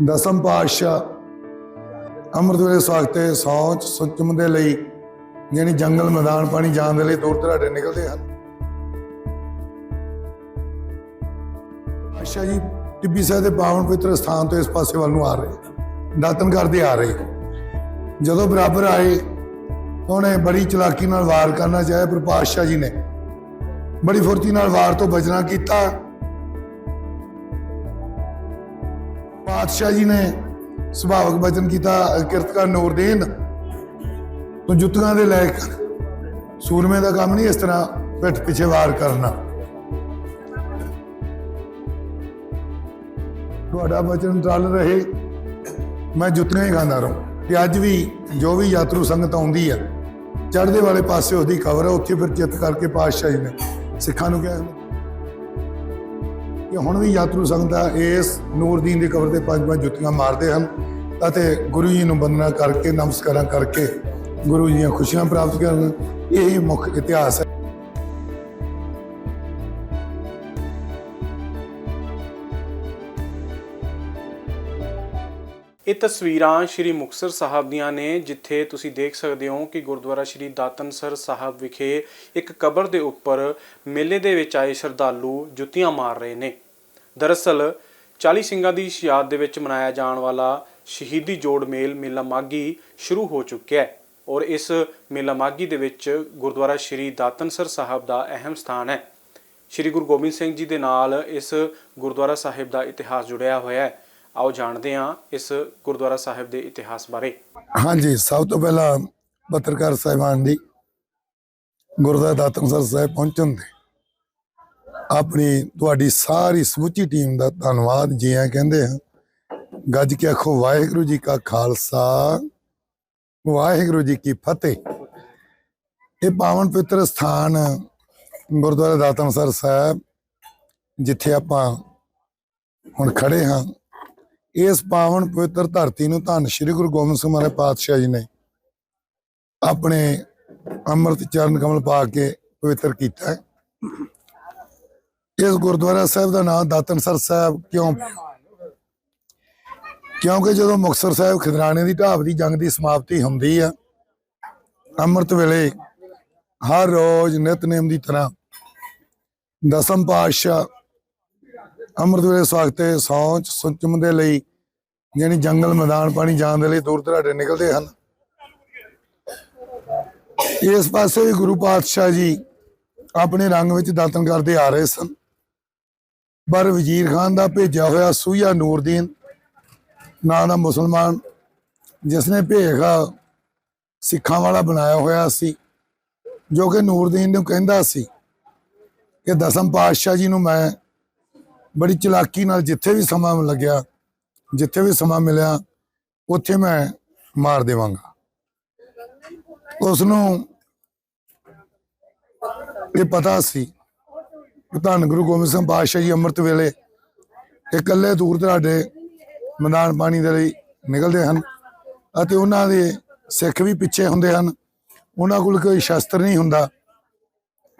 ਦਸਮ ਪਾਤਸ਼ਾਹ ਅੰਮ੍ਰਿਤ ਵੇਲੇ ਸਵਾਗਤੇ ਸੌਚ ਸੁਚਮ ਦੇ ਲਈ ਯਾਨੀ ਜੰਗਲ ਮੈਦਾਨ ਪਾਣੀ ਜਾਣ ਦੇ ਲਈ ਦੂਰ ਦਰਾਡੇ ਨਿਕਲਦੇ ਹਨ। ਪਾਤਸ਼ਾਹ ਜੀ, ਟਿੱਬੀ ਸਾਹਿਬ ਦੇ ਪਾਵਨ ਪਵਿੱਤਰ ਸਥਾਨ ਤੋਂ ਇਸ ਪਾਸੇ ਵੱਲ ਨੂੰ ਆ ਰਹੇ ਦਾਤਨ ਕਰਦੇ ਆ ਰਹੇ ਜਦੋਂ ਬਰਾਬਰ ਆਏ, ਉਹਨੇ ਬੜੀ ਚਲਾਕੀ ਨਾਲ ਵਾਰ ਕਰਨਾ ਚਾਹਿਆ, ਪਰ ਪਾਤਸ਼ਾਹ ਜੀ ਨੇ ਬੜੀ ਫੁਰਤੀ ਨਾਲ ਵਾਰ ਤੋਂ ਬਚਣਾ ਕੀਤਾ। ਪਾਤਸ਼ਾਹ ਜੀ ਨੇ ਸੁਭਾਵਕ ਬਚਨ ਕੀਤਾ ਕਿਰਤਕਾਰ ਨੂਰਦੀਨ ਤੂੰ ਜੁੱਤੀਆਂ ਦੇ ਲੈ ਕਰ। ਸੂਰਮੇ ਦਾ ਕੰਮ ਨਹੀਂ ਇਸ ਤਰ੍ਹਾਂ ਪਿੱਠ ਪਿੱਛੇ ਵਾਰ ਕਰਨਾ। ਤੁਹਾਡਾ ਬਚਨ ਚੱਲ ਰਹੇ, ਮੈਂ ਜੁੱਤੀਆਂ ਹੀ ਖਾਂਦਾ ਰਹੂੰ। ਤੇ ਅੱਜ ਵੀ ਜੋ ਵੀ ਯਾਤਰੂ ਸੰਗਤ ਆਉਂਦੀ ਹੈ ਚੜ੍ਹਦੇ ਵਾਲੇ ਪਾਸੇ ਉਹਦੀ ਖਬਰ ਹੈ ਉੱਥੇ ਫਿਰ ਚਿੱਤ ਕਰਕੇ ਪਾਤਸ਼ਾਹ ਜੀ ਨੇ ਸਿੱਖਾਂ ਨੂੰ ਕਿਹਾ ਕਿ ਹੁਣ ਵੀ ਯਾਤਰੂ ਸੰਗਤਾਂ ਇਸ ਨੂਰਦੀਨ ਦੀ ਕਬਰ ਤੇ ਪੰਜ ਪੰਜ ਜੁੱਤੀਆਂ ਮਾਰਦੇ ਹਨ ਅਤੇ ਗੁਰੂ ਜੀ ਨੂੰ ਬੰਦਨਾ ਕਰਕੇ, ਨਮਸਕਾਰਾਂ ਕਰਕੇ ਗੁਰੂ ਜੀ ਦੀਆਂ ਖੁਸ਼ੀਆਂ ਪ੍ਰਾਪਤ ਕਰਨ ਇਹ ਮੁੱਖ ਇਤਿਹਾਸ ਹੈ। ਤਸਵੀਰਾਂ ਸ਼੍ਰੀ ਮੁਕਤਸਰ ਸਾਹਿਬ ਦੀਆਂ ਨੇ, ਜਿੱਥੇ ਤੁਸੀਂ ਦੇਖ ਸਕਦੇ ਹੋ ਕਿ ਗੁਰਦੁਆਰਾ ਸ਼੍ਰੀ ਦਾਤਨਸਰ ਸਾਹਿਬ ਵਿਖੇ ਇੱਕ ਕਬਰ ਦੇ ਉੱਪਰ ਮੇਲੇ ਦੇ ਵਿੱਚ ਆਏ ਸ਼ਰਧਾਲੂ ਜੁੱਤੀਆਂ ਮਾਰ ਰਹੇ ਨੇ। ਦਰਅਸਲ 40 ਸਿੰਘਾਂ ਦੀ ਯਾਦ ਦੇ ਵਿੱਚ ਮਨਾਇਆ ਜਾਣ ਵਾਲਾ ਸ਼ਹੀਦੀ ਜੋੜ ਮੇਲ ਮੇਲਾ ਮਾਗੀ ਸ਼ੁਰੂ ਹੋ ਚੁੱਕਿਆ ਹੈ ਔਰ ਇਸ ਮੇਲਾ ਮਾਗੀ ਦੇ ਵਿੱਚ ਗੁਰਦੁਆਰਾ ਸ਼੍ਰੀ ਦਾਤਨਸਰ ਸਾਹਿਬ ਦਾ ਅਹਿਮ ਸਥਾਨ ਹੈ। ਸ਼੍ਰੀ ਗੁਰੂ ਗੋਬਿੰਦ ਸਿੰਘ ਜੀ ਦੇ ਨਾਲ ਇਸ ਗੁਰਦੁਆਰਾ ਸਾਹਿਬ ਦਾ ਇਤਿਹਾਸ ਜੁੜਿਆ ਹੋਇਆ ਹੈ। ਆਓ ਜਾਣਦੇ ਹਾਂ ਇਸ ਗੁਰਦੁਆਰਾ ਸਾਹਿਬ ਦੇ ਇਤਿਹਾਸ ਬਾਰੇ। ਹਾਂਜੀ, ਸਭ ਤੋਂ ਪਹਿਲਾਂ ਪੱਤਰਕਾਰ ਸਾਹਿਬਾਨ ਦੀ ਗੁਰਦੁਆਰਾ ਦਾਤਨਸਰ ਸਾਹਿਬ ਪਹੁੰਚਣ ਦੇ ਆਪਣੀ ਤੁਹਾਡੀ ਸਾਰੀ ਸਮੁੱਚੀ ਟੀਮ ਦਾ ਧੰਨਵਾਦ ਜੀ ਆ ਕਹਿੰਦੇ ਹਾਂ ਗੱਜ ਕੇ ਆਖੋ, ਵਾਹਿਗੁਰੂ ਜੀ ਕਾ ਖਾਲਸਾ, ਵਾਹਿਗੁਰੂ ਜੀ ਕੀ ਫਤਿਹ। ਇਹ ਪਾਵਨ ਪਵਿੱਤਰ ਸਥਾਨ ਗੁਰਦੁਆਰਾ ਦਾਤਨਸਰ ਸਾਹਿਬ ਜਿੱਥੇ ਆਪਾਂ ਹੁਣ ਖੜੇ ਹਾਂ। ਇਸ ਪਾਵਨ ਪਵਿੱਤਰ ਧਰਤੀ ਨੂੰ ਧੰਨ ਸ਼੍ਰੀ ਗੁਰੂ ਗੋਬਿੰਦ ਸਿੰਘ ਮਹਾਰਾਜ ਪਾਤਸ਼ਾਹ ਜੀ ਨੇ ਆਪਣੇ ਅੰਮ੍ਰਿਤ ਚਰਨ ਕਮਲ ਪਾ ਕੇ ਪਵਿੱਤਰ ਕੀਤਾ ਇਸ ਗੁਰਦੁਆਰਾ ਸਾਹਿਬ ਦਾ ਨਾਮ ਦਾਤਨਸਰ ਸਾਹਿਬ ਕਿਉਂ? ਕਿਉਂਕਿ ਜਦੋਂ ਮੁਕਤਸਰ ਸਾਹਿਬ ਖਿਦਰਾਣੇ ਦੀ ਢਾਬ ਦੀ ਜੰਗ ਦੀ ਸਮਾਪਤੀ ਹੁੰਦੀ ਆ, ਅੰਮ੍ਰਿਤ ਵੇਲੇ ਹਰ ਰੋਜ਼ ਨਿਤਨੇਮ ਦੀ ਤਰ੍ਹਾਂ ਦਸਮ ਪਾਤਸ਼ਾਹ ਅੰਮ੍ਰਿਤ ਵੇਲੇ ਸਵਾਗਤੇ ਸੌਚ ਸੁਚਮ ਦੇ ਲਈ, ਯਾਨੀ ਜੰਗਲ ਮੈਦਾਨ ਪਾਣੀ ਜਾਣ ਦੇ ਲਈ ਦੂਰ ਦਰਾਡੇ ਨਿਕਲਦੇ ਹਨ। ਇਸ ਪਾਸੇ ਵੀ ਗੁਰੂ ਪਾਤਸ਼ਾਹ ਜੀ ਆਪਣੇ ਰੰਗ ਵਿੱਚ ਦਾਤਨ ਕਰਦੇ ਆ ਰਹੇ ਸਨ। ਪਰ ਵਜ਼ੀਰ ਖਾਨ ਦਾ ਭੇਜਿਆ ਹੋਇਆ ਸੂਇਆ ਨੂਰਦੀਨ, ਨਾਂ ਦਾ ਮੁਸਲਮਾਨ ਜਿਸ ਨੇ ਭੇਖਾ ਸਿੱਖਾਂ ਵਾਲਾ ਬਣਾਇਆ ਹੋਇਆ ਸੀ, ਜੋ ਕਿ ਨੂਰਦੀਨ ਨੂੰ ਕਹਿੰਦਾ ਸੀ ਕਿ ਦਸਮ ਪਾਤਸ਼ਾਹ ਜੀ ਨੂੰ ਮੈਂ ਬੜੀ ਚਲਾਕੀ ਨਾਲ ਜਿੱਥੇ ਵੀ ਸਮਾਂ ਲੱਗਿਆ, ਜਿੱਥੇ ਵੀ ਸਮਾਂ ਮਿਲਿਆ, ਉੱਥੇ ਮੈਂ ਮਾਰ ਦੇਵਾਂਗਾ। ਉਸ ਨੂੰ ਇਹ ਪਤਾ ਸੀ ਕਿ ਧੰਨ ਗੁਰੂ ਗੋਬਿੰਦ ਸਿੰਘ ਪਾਤਸ਼ਾਹ ਜੀ ਅੰਮ੍ਰਿਤ ਵੇਲੇ ਇਕੱਲੇ ਦੂਰ ਦਰਾਡੇ ਮੈਦਾਨ ਪਾਣੀ ਦੇ ਲਈ ਨਿਕਲਦੇ ਹਨ ਅਤੇ ਉਹਨਾਂ ਦੇ ਸਿੱਖ ਵੀ ਪਿੱਛੇ ਹੁੰਦੇ ਹਨ। ਉਹਨਾਂ ਕੋਲ ਕੋਈ ਸ਼ਸਤਰ ਨਹੀਂ ਹੁੰਦਾ।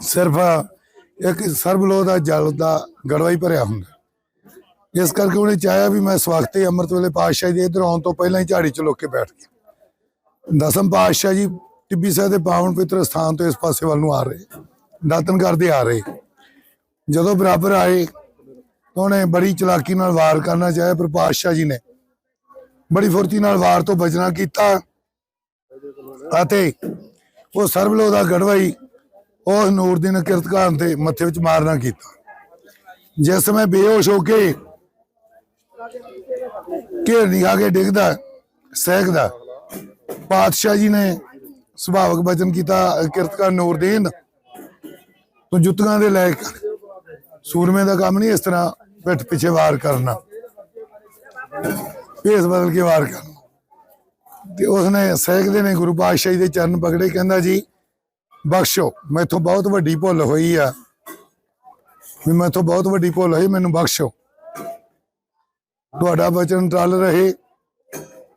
ਸਿਰਫ ਇੱਕ ਸਰਬਲੋ ਦਾ ਜਲ ਦਾ ਗੜਵਾ ਭਰਿਆ ਹੁੰਦਾ। ਇਸ ਕਰਕੇ ਉਹਨੇ ਚਾਹਿਆ ਵੀ ਮੈਂ ਸਵਾਗਤੇ ਅੰਮ੍ਰਿਤ ਵੇਲੇ ਪਾਤਸ਼ਾਹ ਜੀ ਦੇ ਆਉਣ ਤੋਂ ਪਹਿਲਾਂ ਹੀ ਝਾੜੀ 'ਚ ਲੁੱਕ ਕੇ ਬੈਠ ਗਿਆ। ਦਸਮ ਪਾਤਸ਼ਾਹ ਜੀ ਟਿੱਬੀ ਸਾਹਿਬ ਦੇ ਪਾਵਨ ਪਵਿੱਤਰ ਸਥਾਨ ਤੋਂ ਇਸ ਪਾਸੇ ਵੱਲ ਨੂੰ ਆ ਰਹੇ ਦਾਤਨ ਕਰਦੇ ਆ ਰਹੇ। ਜਦੋਂ ਬਰਾਬਰ ਆਏ ਤਾਂ ਉਹਨੇ ਬੜੀ ਚਲਾਕੀ ਨਾਲ ਵਾਰ ਕਰਨਾ ਚਾਹਿਆ, ਪਰ ਪਾਤਸ਼ਾਹ ਜੀ ਨੇ ਬੜੀ ਫੁਰਤੀ ਨਾਲ ਵਾਰ ਤੋਂ ਬਚਣਾ ਕੀਤਾ ਅਤੇ ਉਹ ਸਰਬਲੋ ਦਾ ਗੜਵਾਈ ਹੀ ਉਸ ਨੂਰਦੀਨ ਕਿਰਤਕਾਰ ਦੇ ਮੱਥੇ ਵਿੱਚ ਮਾਰਨਾ ਕੀਤਾ। ਜਿਸ ਸਮੇਂ ਬੇਹੋਸ਼ ਹੋ ਕੇ ਘੇਰ ਨਹੀਂ ਕੇ ਡਿੱਗਦਾ, ਸਹਿਕਦਾ, ਪਾਤਸ਼ਾਹ ਜੀ ਨੇ ਸੁਭਾਵਕ ਬਚਨ ਕੀਤਾ ਕਿਰਤਕਾਰ ਨੂਰਦੀਨ ਤੂੰ ਜੁੱਤੀਆਂ ਦੇ ਲੈ ਕਰ ਸੂਰਮੇ ਦਾ ਕੰਮ ਨਹੀਂ ਇਸ ਤਰ੍ਹਾਂ ਪਿੱਠ ਪਿੱਛੇ ਵਾਰ ਕਰਨਾ। ਭੇਸ ਬਦਲ ਕੇ ਵਾਰ ਕਰਨਾ। ਤੇ ਉਸਨੇ ਸਹਿਕਦੇ ਨੇ ਗੁਰੂ ਪਾਤਸ਼ਾਹ ਜੀ ਦੇ ਚਰਨ ਪਕੜੇ, ਕਹਿੰਦਾ ਜੀ ਬਖਸ਼ੋ। ਮੈਥੋਂ ਬਹੁਤ ਵੱਡੀ ਭੁੱਲ ਹੋਈ ਆ। ਵੀ ਮੈਥੋਂ ਬਹੁਤ ਵੱਡੀ ਭੁੱਲ ਹੋਈ, ਮੈਨੂੰ ਬਖਸ਼ੋ। ਤੁਹਾਡਾ ਬਚਨ ਟਲ ਰਹੇ।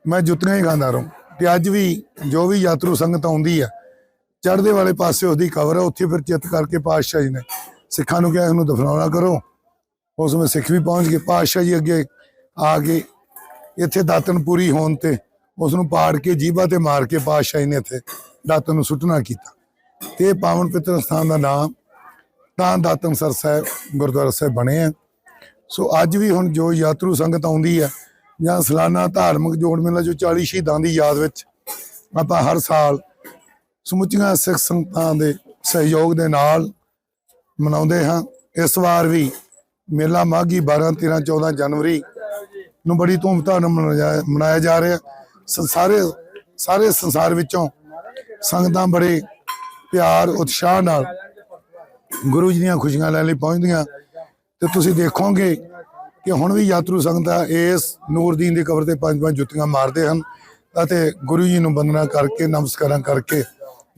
ਮੈਂ ਜੁੱਤੀਆਂ ਹੀ ਖਾਂਦਾ ਰਹੂੰ। ਤੇ ਅੱਜ ਵੀ ਜੋ ਵੀ ਯਾਤਰੂ ਸੰਗਤ ਆਉਂਦੀ ਆ, ਚੜ੍ਹਦੇ ਵਾਲੇ ਪਾਸੇ ਉਹਦੀ ਖਬਰ ਹੈ ਉੱਥੇ ਫਿਰ ਚਿੱਤ ਕਰਕੇ ਪਾਤਸ਼ਾਹ ਜੀ ਨੇ ਸਿੱਖਾਂ ਨੂੰ ਕਿਹਾ, ਇਹਨੂੰ ਦਫਨਾਉਣਾ ਕਰੋ। ਉਸ ਵਿੱਚ ਸਿੱਖ ਵੀ ਪਹੁੰਚ ਗਏ, ਪਾਤਸ਼ਾਹ ਜੀ ਅੱਗੇ ਆ ਕੇ ਇੱਥੇ ਦਾਤਨ ਪੂਰੀ ਹੋਣ ਤੇ ਉਸ ਨੂੰ ਪਾੜ ਕੇ, ਜੀਭਾ ਤੇ ਮਾਰ ਕੇ ਪਾਤਸ਼ਾਹ ਜੀ ਨੇ ਇੱਥੇ ਦਾਤਨ ਨੂੰ ਸੁੱਟਣਾ ਕੀਤਾ। ਤੇ ਪਾਵਨ ਪਿੱਤਰ ਸਥਾਨ ਦਾ ਨਾਮ ਤਾਂ ਦਾਤਨ ਸਾਹਿਬ, ਗੁਰਦੁਆਰਾ ਸਾਹਿਬ ਬਣੇ ਆ। ਸੋ ਅੱਜ ਵੀ ਹੁਣ ਜੋ ਯਾਤਰੂ ਸੰਗਤ ਆਉਂਦੀ ਹੈ ਜਾਂ ਸਲਾਨਾ ਧਾਰਮਿਕ ਜੋੜ ਮੇਲਾ ਜੋ 40 ਸ਼ਹੀਦਾਂ ਦੀ ਯਾਦ ਵਿੱਚ ਆਪਾਂ ਹਰ ਸਾਲ ਸਮੁੱਚੀਆਂ ਸਿੱਖ ਸੰਗਤਾਂ ਦੇ ਸਹਿਯੋਗ ਦੇ ਨਾਲ ਮਨਾਉਂਦੇ ਹਾਂ। ਇਸ ਵਾਰ ਵੀ ਮੇਲਾ ਮਾਘੀ 12 13 14 ਜਨਵਰੀ ਨੂੰ ਬੜੀ ਧੂਮਧਾਮ ਨਾਲ ਮਨਾਇਆ ਮਨਾਇਆ ਜਾ ਰਿਹਾ। ਸ- ਸਾਰੇ ਸਾਰੇ ਸੰਸਾਰ ਵਿੱਚੋਂ ਸੰਗਤਾਂ ਬੜੇ ਪਿਆਰ, ਉਤਸ਼ਾਹ ਨਾਲ ਗੁਰੂ ਜੀ ਦੀਆਂ ਖੁਸ਼ੀਆਂ ਲੈਣ ਲਈ ਪਹੁੰਚਦੀਆਂ। ਤੇ ਤੁਸੀਂ ਦੇਖੋਗੇ ਕਿ ਹੁਣ ਵੀ ਯਾਤਰੂ ਸੰਗਤਾਂ ਇਸ ਨੂਰਦੀਨ ਦੀ ਕਬਰ ਤੇ ਪੰਜ ਪੰਜ ਜੁੱਤੀਆਂ ਮਾਰਦੇ ਹਨ ਅਤੇ ਗੁਰੂ ਜੀ ਨੂੰ ਬੰਦਨਾ ਕਰਕੇ, ਨਮਸਕਾਰਾਂ ਕਰਕੇ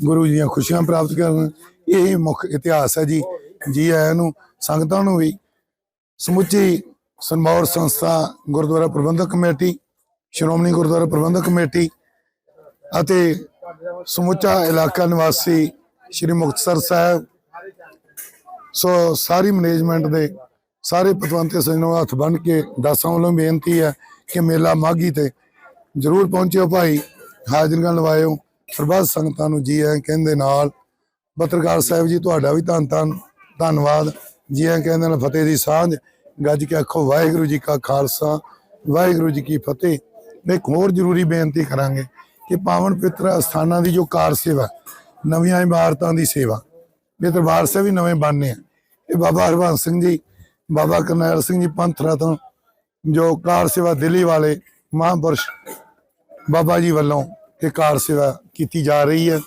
ਗੁਰੂ ਜੀ ਦੀਆਂ ਖੁਸ਼ੀਆਂ ਪ੍ਰਾਪਤ ਕਰਨ। ਇਹ ਮੁੱਖ ਇਤਿਹਾਸ ਹੈ ਜੀ। ਜੀ ਆਇਆਂ ਨੂੰ, ਸੰਗਤਾਂ ਨੂੰ ਵੀ ਸਮੁੱਚੀ ਸਨਮੌਰ ਸੰਸਥਾ, ਗੁਰਦੁਆਰਾ ਪ੍ਰਬੰਧਕ ਕਮੇਟੀ, ਸ਼੍ਰੋਮਣੀ ਗੁਰਦੁਆਰਾ ਪ੍ਰਬੰਧਕ ਕਮੇਟੀ ਅਤੇ ਸਮੁੱਚਾ ਇਲਾਕਾ ਨਿਵਾਸੀ ਸ਼੍ਰੀ ਮੁਕਤਸਰ ਸਾਹਿਬ। ਸੋ ਸਾਰੀ ਮੈਨੇਜਮੈਂਟ ਦੇ ਸਾਰੇ ਪਤਵੰਤੇ ਸੱਜਣੋਂ ਹੱਥ ਬੰਨ ਕੇ ਦਾਸਾਂ ਵੱਲੋਂ ਬੇਨਤੀ ਹੈ ਕਿ ਮੇਲਾ ਮਾਘੀ ਤੇ ਜਰੂਰ ਪਹੁੰਚਿਓ ਭਾਈ। ਹਾਜ਼ਰੀਆਂ ਲਵਾਇਓ। ਸਰਬੱਤ ਸੰਗਤਾਂ ਨੂੰ ਜੀ ਆਇਆਂ ਕਹਿੰਦੇ ਨਾਲ। ਪੱਤਰਕਾਰ ਸਾਹਿਬ ਜੀ, ਤੁਹਾਡਾ ਵੀ ਧੰਨ ਧੰਨ, ਧੰਨਵਾਦ। ਜੀ ਆਇਆਂ ਕਹਿੰਦੇ ਨਾਲ ਫਤਿਹ ਦੀ ਸਾਂਝ। ਗੱਜ ਕੇ ਆਖੋ, ਵਾਹਿਗੁਰੂ ਜੀ ਕਾ ਖਾਲਸਾ, ਵਾਹਿਗੁਰੂ ਜੀ ਕੀ ਫਤਿਹ। ਮੈਂ ਇੱਕ ਹੋਰ ਜ਼ਰੂਰੀ ਬੇਨਤੀ ਕਰਾਂਗੇ ਕਿ ਪਾਵਨ ਪਿੱਤਰ ਅਸਥਾਨਾਂ ਦੀ ਜੋ ਕਾਰ ਸੇਵਾ ਨਵੀਆਂ ਇਮਾਰਤਾਂ ਦੀ ਸੇਵਾ। ਇਹ ਦਰਬਾਰ ਸਾਹਿਬ ਵੀ ਨਵੇਂ ਬਣਨੇ ਆ। ਇਹ ਬਾਬਾ ਹਰਵੰਸ ਸਿੰਘ ਜੀ, ਬਾਬਾ ਕਰਨੈਲ ਸਿੰਘ ਜੀ ਪੰਥਰਾ ਤੋਂ, ਜੋ ਕਾਰ ਸੇਵਾ ਦਿੱਲੀ ਵਾਲੇ ਮਹਾਂਪੁਰਸ਼ ਬਾਬਾ ਜੀ ਵੱਲੋਂ ਇਹ ਕਾਰ ਸੇਵਾ ਕੀਤੀ ਜਾ ਰਹੀ ਹੈ।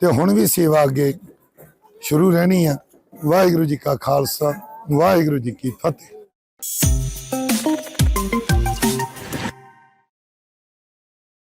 ਤੇ ਹੁਣ ਵੀ ਸੇਵਾ ਅੱਗੇ ਸ਼ੁਰੂ ਰਹਿਣੀ ਹੈ ਵਾਹਿਗੁਰੂ ਜੀ ਕਾ ਖਾਲਸਾ, ਵਾਹਿਗੁਰੂ ਜੀ ਕੀ ਫਤਿਹ।